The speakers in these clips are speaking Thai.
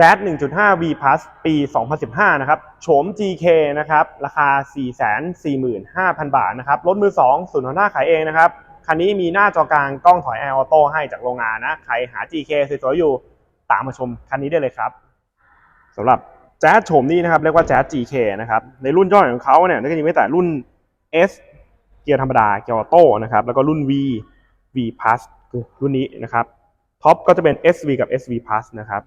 Jazz 1.5 V Plus ปี 2015 นะครับ โฉม GK นะครับ ราคา 445,000 บาทนะครับ รถมือ 2 ศูนย์ฮอนด้าขายเองนะครับ คันนี้มีหน้าจอกลางกล้องถอย Air Auto ให้จากโรงงานนะ ใครหา GK สวยๆอยู่ ตามมาชมคันนี้ได้เลยครับ สำหรับ Jazz โฉมนี้นะครับ เรียกว่า Jazz GK นะครับ ในรุ่นย่อยของเขาเนี่ยก็จะมีแต่รุ่น S เกียร์ธรรมดา เกียร์ออโต้นะครับ แล้วก็รุ่น V V Plus คือรุ่นนี้นะครับ ท็อปก็จะเป็น SV กับ SV Plus นะครับ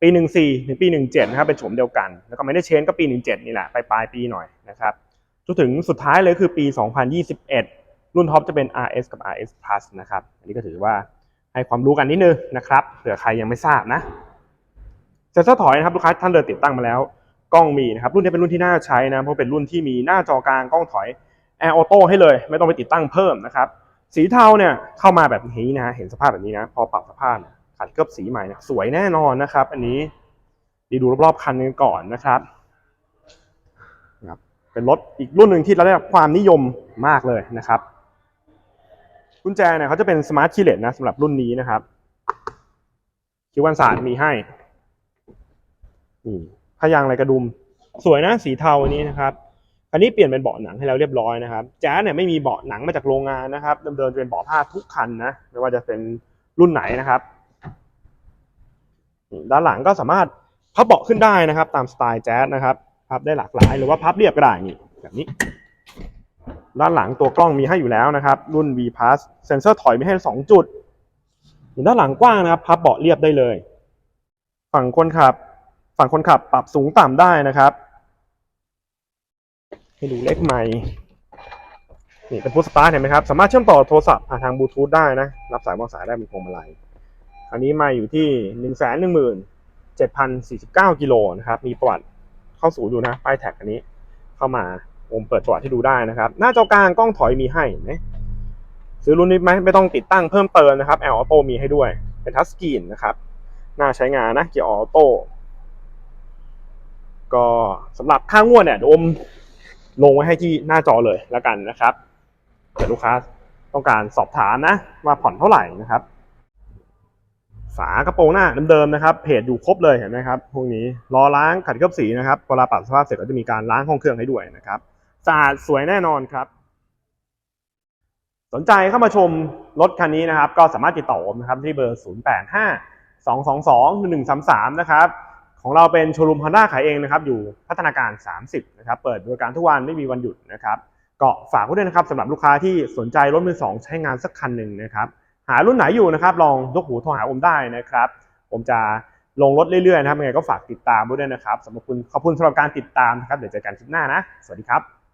ปี 14 ถึงปี 17 นะครับเป็นโฉมเดียวกัน แล้วก็ไม่ได้เชนก็ปี 17 นี่แหละไปปลายปีหน่อยนะครับจนถึงสุดท้ายเลยคือปี 2021 รุ่นท็อปจะเป็น RS กับ RS Plus นะครับ อันนี้ก็ถือว่าให้ความรู้กันนิดนึงนะครับเผื่อใครยังไม่ทราบนะเซ็นเซอร์ถอยนะครับลูกค้าท่านเดินติดตั้งมาแล้ว กล้องมีนะครับรุ่นนี้เป็นรุ่นที่น่าใช้นะเพราะเป็นรุ่นที่มีหน้าจอกลางกล้องถอย Air Auto ให้เลย ไม่ต้องไปติดตั้งเพิ่มนะครับสีเทาเนี่ยเข้ามาแบบนี้นะเห็นสภาพแบบนี้นะ พอปรับสภาพเนี่ย ขัดเคลือบสีใหม่นี่ยสวยแน่นอนนะครับ อันนี้ดีดูรอบๆคันกันก่อนนะครับนะครับ เป็นรถอีกรุ่นหนึ่งที่ได้รับความนิยมมากเลยนะครับกุญแจเนี่ยเขาจะเป็นสมาร์ทคีย์เลสนะสำหรับรุ่นนี้นะครับคิววันศาสารมีให้นี่พยางอะไรกระดุม สวยนะสีเทาอันนี้นะครับอันนี้เปลี่ยนเป็นเบาะหนังให้แล้วเรียบร้อยนะครับแจ๊สเนี่ยไม่มีเบาะหนังมาจากโรงงานนะครับเดิมๆจะเป็นเบาะผ้าทุกคันนะไม่ว่าจะเป็นรุ่นไหนนะครับ ด้านหลังก็สามารถพับเบาะขึ้นได้นะครับ ตามสไตล์แจ๊สนะครับพับได้หลากหลายหรือว่าพับเรียบก็ได้นี่แบบนี้ ด้านหลังตัวกล้องมีให้อยู่แล้วนะครับ รุ่น V Plus เซนเซอร์ถอยมีให้สองจุดด้านหลังกว้างนะครับ พับเบาะเรียบได้เลย ฝั่งคนขับ ฝั่งคนขับปรับสูงต่ำได้นะครับให้ดูเลขใหม่นี่เป็นพุทสตาร์ทเห็นไหมครับ สามารถเชื่อมต่อโทรศัพท์ผ่านทางบลูทูธได้นะ รับสายวางสายได้เป็นพวงมาลัย อันนี้มาอยู่ที่หนึ่งแสนหนึ่งหมื่นเจ็ดพันสี่สิบเก้ากิโลนะครับ มีประวัติเข้าสู่ดูนะ ป้ายแท็กอันนี้ เข้ามาผมเปิดประวัติให้ดูได้นะครับ หน้าจอกลางกล้องถอยมีให้เห็นไหมซื้อรุ่นนี้ไหมไม่ต้องติดตั้งเพิ่มเติมนะครับ L Auto มีให้ด้วย เป็นทัชสกรีนนะครับ น่าใช้งานนะเกียร์ออโต้ก็สำหรับค่างวดเนี่ยเดี๋ยวอมลงไว้ให้ที่หน้าจอเลยแล้วกันนะครับเดี๋ยวลูกค้าต้องการสอบถามนะว่าผ่อนเท่าไหร่นะครับ ฝากระโปรงหน้าเดิมๆนะครับเพจอยู่ครบเลยเห็นไหมครับพวกนี้รอล้างขัดเคลือบสีนะครับเวลาปรับสภาพเสร็จก็จะมีการล้างห้องเครื่องให้ด้วยนะครับสะอาดสวยแน่นอนครับ สนใจเข้ามาชมรถคันนี้นะครับ ก็สามารถติดต่อผมนะครับที่เบอร์ 085 222 1133 นะครับของเราเป็นโชว์รูม Honda ขายเองนะครับอยู่พัฒนาการ 30 นะครับ เปิดบริการทุกวันไม่มีวันหยุดนะครับก็ฝากไว้ด้วยนะครับสำหรับลูกค้าที่สนใจรถมือสองใช้งานสักคันหนึ่งนะครับ หารุ่นไหนอยู่นะครับ ลองยกหูโทรหาผมได้นะครับ ผมจะลงรถเรื่อยๆนะครับยังไงก็ฝากติดตามด้วยนะครับสำหรับคุณขอบคุณสำหรับการติดตามนะครับเดี๋ยวเจอกันคลิปหน้านะ สวัสดีครับ